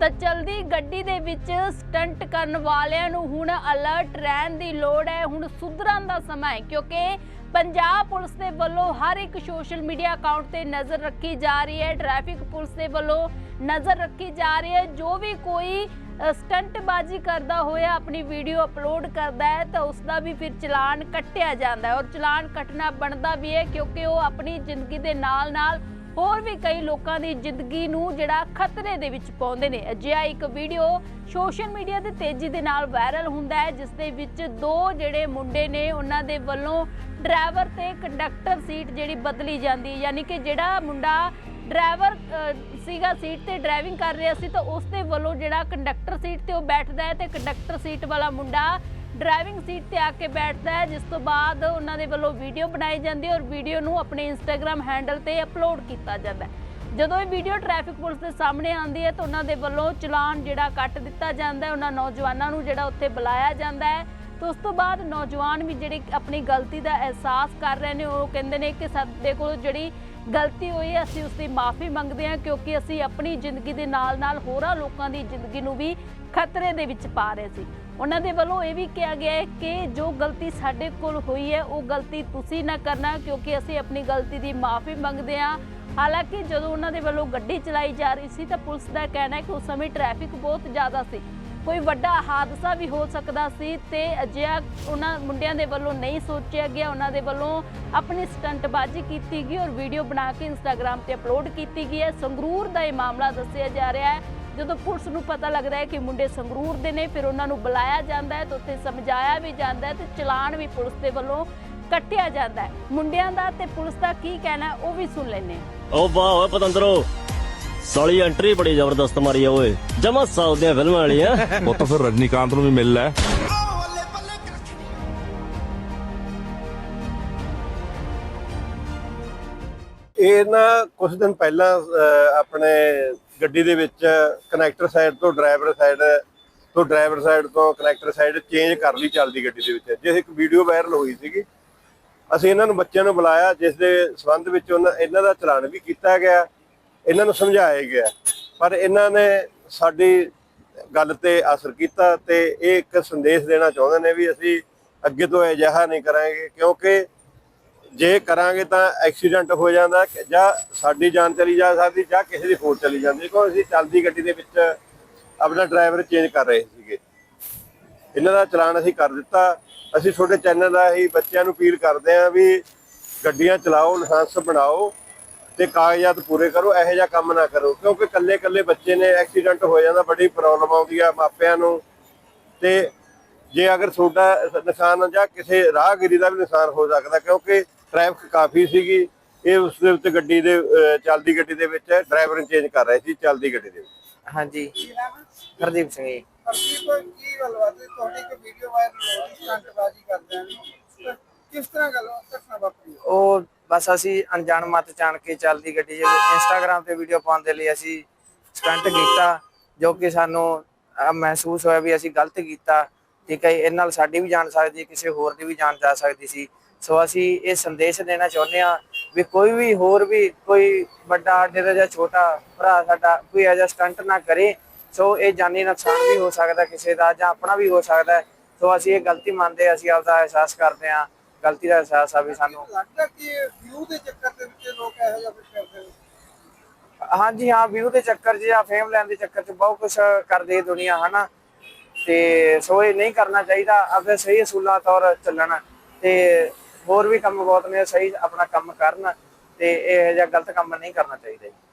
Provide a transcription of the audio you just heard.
ਤਾਂ ਚਲਦੀ ਗੱਡੀ ਦੇ ਵਿੱਚ ਸਟੰਟ ਕਰਨ ਵਾਲਿਆਂ ਨੂੰ ਹੁਣ ਅਲਰਟ ਰਹਿਣ ਦੀ ਲੋੜ ਹੈ। ਹੁਣ ਸੁਧਰਨ ਦਾ ਸਮਾਂ ਹੈ, ਕਿਉਂਕਿ ਪੰਜਾਬ ਪੁਲਿਸ ਦੇ ਵੱਲੋਂ ਹਰ ਇੱਕ ਸੋਸ਼ਲ ਮੀਡੀਆ ਅਕਾਊਂਟ ਤੇ ਨਜ਼ਰ ਰੱਖੀ ਜਾ ਰਹੀ ਹੈ। ਟ੍ਰੈਫਿਕ ਪੁਲਿਸ ਦੇ ਵੱਲੋਂ ਨਜ਼ਰ ਰੱਖੀ ਜਾ ਰਹੀ ਹੈ। ਜੋ ਵੀ ਕੋਈ ਸਟੰਟਬਾਜ਼ੀ ਕਰਦਾ ਹੋਇਆ ਆਪਣੀ ਵੀਡੀਓ ਅਪਲੋਡ ਕਰਦਾ ਹੈ, ਤਾਂ ਉਸ ਦਾ ਵੀ ਫਿਰ ਚਲਾਨ ਕੱਟਿਆ ਜਾਂਦਾ ਹੈ। ਔਰ ਚਲਾਨ ਕੱਟਣਾ ਬਣਦਾ ਵੀ ਹੈ, ਕਿਉਂਕਿ ਉਹ ਆਪਣੀ ਜ਼ਿੰਦਗੀ ਦੇ ਨਾਲ-ਨਾਲ ਹੋਰ ਵੀ ਕਈ ਲੋਕਾਂ ਦੀ ਜ਼ਿੰਦਗੀ ਨੂੰ ਜਿਹੜਾ ਖਤਰੇ ਦੇ ਵਿੱਚ ਪਾਉਂਦੇ ਨੇ। ਅਜਿਹਾ ਇੱਕ ਵੀਡੀਓ ਸੋਸ਼ਲ ਮੀਡੀਆ ਤੇ ਤੇਜ਼ੀ ਦੇ ਨਾਲ ਵਾਇਰਲ ਹੁੰਦਾ ਹੈ, ਜਿਸ ਦੇ ਵਿੱਚ ਦੋ ਜਿਹੜੇ ਮੁੰਡੇ ਨੇ, ਉਹਨਾਂ ਦੇ ਵੱਲੋਂ ਡਰਾਈਵਰ ਤੇ ਕੰਡਕਟਰ ਸੀਟ ਜਿਹੜੀ ਬਦਲੀ ਜਾਂਦੀ ਹੈ। ਯਾਨੀ ਕਿ ਜਿਹੜਾ ਮੁੰਡਾ ਡਰਾਈਵਰ ਸੀਗਾ ਸੀਟ ਤੇ ਡਰਾਈਵਿੰਗ ਕਰ ਰਿਹਾ ਸੀ, ਤਾਂ ਉਸ ਦੇ ਵੱਲੋਂ ਜਿਹੜਾ ਕੰਡਕਟਰ ਸੀਟ ਤੇ ਉਹ ਬੈਠਦਾ ਹੈ ਤੇ ਕੰਡਕਟਰ ਸੀਟ ਵਾਲਾ ਮੁੰਡਾ ਡਰਾਈਵਿੰਗ ਸੀਟ ਤੇ ਆ ਕੇ ਬੈਠਦਾ ਹੈ, ਜਿਸ ਤੋਂ ਬਾਅਦ ਉਹਨਾਂ ਦੇ ਵੱਲੋਂ ਵੀਡੀਓ ਬਣਾਈ ਜਾਂਦੀ ਹੈ ਔਰ ਵੀਡੀਓ ਨੂੰ ਆਪਣੇ ਇੰਸਟਾਗ੍ਰam ਹੈਂਡਲ ਤੇ ਅਪਲੋਡ ਕੀਤਾ ਜਾਂਦਾ ਹੈ। ਜਦੋਂ ਇਹ ਵੀਡੀਓ ਟ੍ਰੈਫਿਕ ਪੁਲਿਸ ਦੇ ਸਾਹਮਣੇ ਆਉਂਦੀ ਹੈ, ਤਾਂ ਉਹਨਾਂ ਦੇ ਵੱਲੋਂ ਚਲਾਨ ਜਿਹੜਾ ਕੱਟ ਦਿੱਤਾ ਜਾਂਦਾ ਹੈ, ਉਹਨਾਂ ਨੌਜਵਾਨਾਂ ਨੂੰ ਜਿਹੜਾ ਉੱਥੇ ਬੁਲਾਇਆ ਜਾਂਦਾ ਹੈ। ਤੇ ਉਸ ਤੋਂ ਬਾਅਦ ਨੌਜਵਾਨ ਵੀ ਜਿਹੜੇ ਆਪਣੀ ਗਲਤੀ ਦਾ ਅਹਿਸਾਸ ਕਰ ਰਹੇ ਨੇ, ਉਹ ਕਹਿੰਦੇ ਨੇ ਕਿ ਸਾਡੇ ਕੋਲ ਜਿਹੜੀ ਗਲਤੀ ਹੋਈ ਹੈ, ਅਸੀਂ ਉਸ ਦੀ ਮਾਫੀ ਮੰਗਦੇ ਹਾਂ, ਕਿਉਂਕਿ ਅਸੀਂ ਆਪਣੀ ਜ਼ਿੰਦਗੀ ਦੇ ਨਾਲ-ਨਾਲ ਹੋਰਾਂ ਲੋਕਾਂ ਦੀ ਜ਼ਿੰਦਗੀ ਨੂੰ ਵੀ ਖਤਰੇ ਦੇ ਵਿੱਚ ਪਾ ਰਹੇ ਸੀ। ਉਹਨਾਂ ਦੇ ਵੱਲੋਂ ਇਹ ਵੀ ਕਿਹਾ ਗਿਆ ਹੈ ਕਿ ਜੋ ਗਲਤੀ ਸਾਡੇ ਕੋਲ ਹੋਈ ਹੈ, ਉਹ ਗਲਤੀ ਤੁਸੀਂ ਨਾ ਕਰਨਾ, ਕਿਉਂਕਿ ਅਸੀਂ ਆਪਣੀ ਗਲਤੀ ਦੀ ਮਾਫੀ ਮੰਗਦੇ ਹਾਂ। ਹਾਲਾਂਕਿ ਜਦੋਂ ਉਹਨਾਂ ਦੇ ਵੱਲੋਂ ਗੱਡੀ ਚਲਾਈ ਜਾ ਰਹੀ ਸੀ, ਤਾਂ ਪੁਲਿਸ ਦਾ ਕਹਿਣਾ ਹੈ ਕਿ ਉਸ ਸਮੇਂ ਟ੍ਰੈਫਿਕ ਬਹੁਤ ਜ਼ਿਆਦਾ ਸੀ। ਕੋਈ ਵੱਡਾ ਹਾਦਸਾ ਵੀ ਹੋ ਸਕਦਾ ਸੀ ਤੇ ਅਜਿਹਾ ਉਹਨਾਂ ਮੁੰਡਿਆਂ ਦੇ ਵੱਲੋਂ ਨਹੀਂ ਸੋਚਿਆ ਗਿਆ। ਉਹਨਾਂ ਦੇ ਵੱਲੋਂ ਆਪਣੀ ਸਟੰਟਬਾਜ਼ੀ ਕੀਤੀ ਗਈ ਔਰ ਵੀਡੀਓ ਬਣਾ ਕੇ ਇੰਸਟਾਗ੍ਰam ਤੇ ਅਪਲੋਡ ਕੀਤੀ ਗਈ ਹੈ। ਸੰਗਰੂਰ ਦਾ ਇਹ ਮਾਮਲਾ ਦੱਸਿਆ ਜਾ ਰਿਹਾ ਹੈ। ਜਦੋਂ ਪੁਲਿਸ ਨੂੰ ਪਤਾ ਲੱਗਦਾ ਹੈ ਕਿ ਮੁੰਡੇ ਸੰਗਰੂਰ ਦੇ ਨੇ ਫਿਰ ਉਹਨਾਂ ਨੂੰ ਬੁਲਾਇਆ ਜਾਂਦਾ ਹੈ ਤੇ ਉੱਥੇ ਸਮਝਾਇਆ ਵੀ ਜਾਂਦਾ ਹੈ ਤੇ ਚਲਾਨ ਵੀ ਪੁਲਿਸ ਦੇ ਵੱਲੋਂ ਕੱਟਿਆ ਜਾਂਦਾ ਹੈ। ਮੁੰਡਿਆਂ ਦਾ ਤੇ ਪੁਲਿਸ ਦਾ ਕੀ ਕਹਿਣਾ ਉਹ ਵੀ ਸੁਣ ਹਾਂ। ਓ ਵਾਹ ਓਏ ਪਤੰਦਰੋ ਸਾਲੀ ਐਂਟਰੀ ਬੜੀ ਜ਼ਬਰਦਸਤ ਮਾਰੀ ਆ ਓਏ। ਜਮਾ ਸਾਊਥ ਦੀਆਂ ਫਿਲਮਾਂ ਵਾਲੀ ਆ। ਉਹ ਤਾਂ ਫਿਰ ਰਜਨੀਕਾਂਤ ਨੂੰ ਵੀ ਮਿਲ ਲੈ। ਇਹ ਨਾ ਕੁਝ ਦਿਨ ਪਹਿਲਾਂ ਆਪਣੇ ਗੱਡੀ ਦੇ ਵਿੱਚ ਕਨੈਕਟਰ ਸਾਈਡ ਤੋਂ ਡਰਾਈਵਰ ਸਾਈਡ ਤੋਂ ਡਰਾਈਵਰ ਸਾਈਡ ਤੋਂ ਕਨੈਕਟਰ ਸਾਈਡ ਚੇਂਜ ਕਰ ਲਈ ਚੱਲਦੀ ਗੱਡੀ ਦੇ ਵਿੱਚ। ਜਿਸ ਇੱਕ ਵੀਡੀਓ ਵਾਇਰਲ ਹੋਈ ਸੀਗੀ, ਅਸੀਂ ਇਹਨਾਂ ਨੂੰ ਬੱਚਿਆਂ ਨੂੰ ਬੁਲਾਇਆ, ਜਿਸ ਦੇ ਸੰਬੰਧ ਵਿੱਚ ਉਹਨਾਂ ਇਹਨਾਂ ਦਾ ਚਲਾਨ ਵੀ ਕੀਤਾ ਗਿਆ, ਇਹਨਾਂ ਨੂੰ ਸਮਝਾਇਆ ਗਿਆ। ਪਰ ਇਹਨਾਂ ਨੇ ਸਾਡੀ ਗੱਲ ਤੇ ਅਸਰ ਕੀਤਾ ਤੇ ਇਹ ਇੱਕ ਸੰਦੇਸ਼ ਦੇਣਾ ਚਾਹੁੰਦੇ ਨੇ ਵੀ ਅਸੀਂ ਅੱਗੇ ਤੋਂ ਅਜਿਹਾ ਨਹੀਂ ਕਰਾਂਗੇ, ਕਿਉਂਕਿ ਜੇ ਕਰਾਂਗੇ ਤਾਂ ਐਕਸੀਡੈਂਟ ਹੋ ਜਾਂਦਾ ਜਾਂ ਸਾਡੀ ਜਾਨ ਚਲੀ ਜਾ ਸਕਦੀ ਜਾਂ ਕਿਸੇ ਦੀ ਹੋਰ ਚਲੀ ਜਾਂਦੀ। ਕਿਉਂ ਅਸੀਂ ਚੱਲਦੀ ਗੱਡੀ ਦੇ ਵਿੱਚ ਆਪਣਾ ਡਰਾਈਵਰ ਚੇਂਜ ਕਰ ਰਹੇ ਸੀਗੇ। ਇਹਨਾਂ ਦਾ ਚਲਾਨ ਅਸੀਂ ਕਰ ਦਿੱਤਾ। ਅਸੀਂ ਤੁਹਾਡੇ ਚੈਨਲ ਦਾ ਹੀ ਬੱਚਿਆਂ ਨੂੰ ਅਪੀਲ ਕਰਦੇ ਆਂ ਵੀ ਗੱਡੀਆਂ ਚਲਾਓ, ਲਾਇਸੈਂਸ ਬਣਾਓ ਤੇ ਕਾਗਜ਼ਾਤ ਪੂਰੇ ਕਰੋ, ਇਹੋ ਜਿਹਾ ਕੰਮ ਨਾ ਕਰੋ। ਕਿਉਂਕਿ ਇਕੱਲੇ ਇਕੱਲੇ ਬੱਚੇ ਨੇ ਐਕਸੀਡੈਂਟ ਹੋ ਜਾਂਦਾ, ਬੜੀ ਪ੍ਰੋਬਲਮ ਆਉਂਦੀ ਆ ਮਾਪਿਆਂ ਨੂੰ। ਤੇ ਜੇ ਅਗਰ ਤੁਹਾਡਾ ਨੁਕਸਾਨ ਜਾਂ ਕਿਸੇ ਰਾਹਗੀਰੀ ਦਾ ਵੀ ਨੁਕਸਾਨ ਹੋ ਸਕਦਾ, ਕਿਉਂਕਿ ਟ੍ਰੈਫਿਕ ਕਾਫੀ ਸੀਗੀ। ਇਹ ਉਸ ਦੇ ਉੱਤੇ ਗੱਡੀ ਦੇ ਚੱਲਦੀ ਗੱਡੀ ਦੇ ਵਿੱਚ ਡਰਾਈਵਰ ਚੇਂਜ ਕਰ ਰਹੇ ਸੀ ਚੱਲਦੀ ਗੱਡੀ ਦੇ ਵਿੱਚ। ਹਾਂਜੀ। ਹਰਦੀਪ ਸਿੰਘ ਜੀ। ਹਰਦੀਪ ਕੀ ਗੱਲਬਾਤ ਹੈ ਤੁਹਾਡੀ ਇੱਕ ਵੀਡੀਓ ਵਾਇਰਲ ਹੋ ਰਹੀ ਸਟੰਟਬਾਜ਼ੀ ਕਰਦੇ ਆਂ ਕਿਸ ਤਰ੍ਹਾਂ ਗੱਲ ਘਟਨਾ ਵਾਪਰੀ ਉਹ ਬਸ ਅਸੀਂ ਅਣਜਾਣ ਮਤ ਜਾਣ ਕੇ ਚੱਲਦੀ ਗੱਡੀ 'ਚ ਇੰਸਟਾਗ੍ਰam ਤੇ ਵੀਡੀਓ ਪਾਉਣ ਦੇ ਲਈ ਅਸੀਂ ਸਟੰਟ ਕੀਤਾ ਜੋ ਕਿ ਸਾਨੂੰ ਮਹਿਸੂਸ ਹੋਇਆ ਵੀ ਅਸੀਂ ਗਲਤ ਕੀਤਾ। ਠੀਕ ਹੈ ਜੀ, ਇਹ ਨਾਲ ਸਾਡੀ ਵੀ ਜਾਨ ਸਕਦੀ ਕਿਸੇ ਹੋਰ ਦੀ ਵੀ ਜਾਨ ਜਾ ਸਕਦੀ ਸੀ। ਸੋ ਅਸੀਂ ਇਹ ਸੰਦੇਸ਼ ਦੇਣਾ ਚਾਹੁੰਦੇ ਹਾਂ ਵੀ ਕੋਈ ਵੀ ਹੋਰ ਵੀ ਕੋਈ ਵੱਡਾ ਦਾ ਜਾਂ ਛੋਟਾ ਭਰਾ ਸਾਡਾ ਕੋਈ ਜਿਹਾ ਸਟੰਟ ਨਾ ਕਰੇ ਸੋ ਇਹ ਜਾਨੀ ਨੁਕਸਾਨ ਵੀ ਹੋ ਸਕਦਾ ਕਿਸੇ ਦਾ ਜਾਂ ਆਪਣਾ ਵੀ ਹੋ ਸਕਦਾ। ਸੋ ਅਸੀਂ ਇਹ ਗਲਤੀ ਮੰਨਦੇ ਅਸੀਂ ਆਪਦਾ ਅਹਿਸਾਸ ਕਰਦੇ ਹਾਂ। ਗਲਤੀ ਦਾ ਅਹਿਸਾਸ ਆ ਵੀ ਸਾਨੂੰ ਲੱਗਦਾ ਕਿ ਵਿਊ ਦੇ ਚੱਕਰ ਦੇ ਵਿੱਚ ਲੋਕ ਇਹੋ ਜਿਹਾ ਕੁਝ ਕਰਦੇ ਨੇ? ਹਾਂਜੀ ਹਾਂ ਵਿਊ ਦੇ ਚੱਕਰ 'ਚ ਜਾਂ ਫੇਮ ਲੈਣ ਦੇ ਚੱਕਰ 'ਚ ਬਹੁਤ ਕੁਝ ਕਰਦੀ ਦੁਨੀਆ ਹਨਾ? ਤੇ ਸੋ ਇਹ ਨਹੀਂ ਕਰਨਾ ਚਾਹੀਦਾ ਆਪਣੇ ਸਹੀ ਅਸੂਲਾਂ ਤੌਰ ਚੱਲਣ। ਤੇ ਹੋਰ ਵੀ ਕੰਮ ਬਹੁਤ ਨੇ, ਸਹੀ ਆਪਣਾ ਕੰਮ ਕਰਨ ਤੇ ਇਹ ਜਿਹਾ ਗਲਤ ਕੰਮ ਨਹੀਂ ਕਰਨਾ ਚਾਹੀਦਾ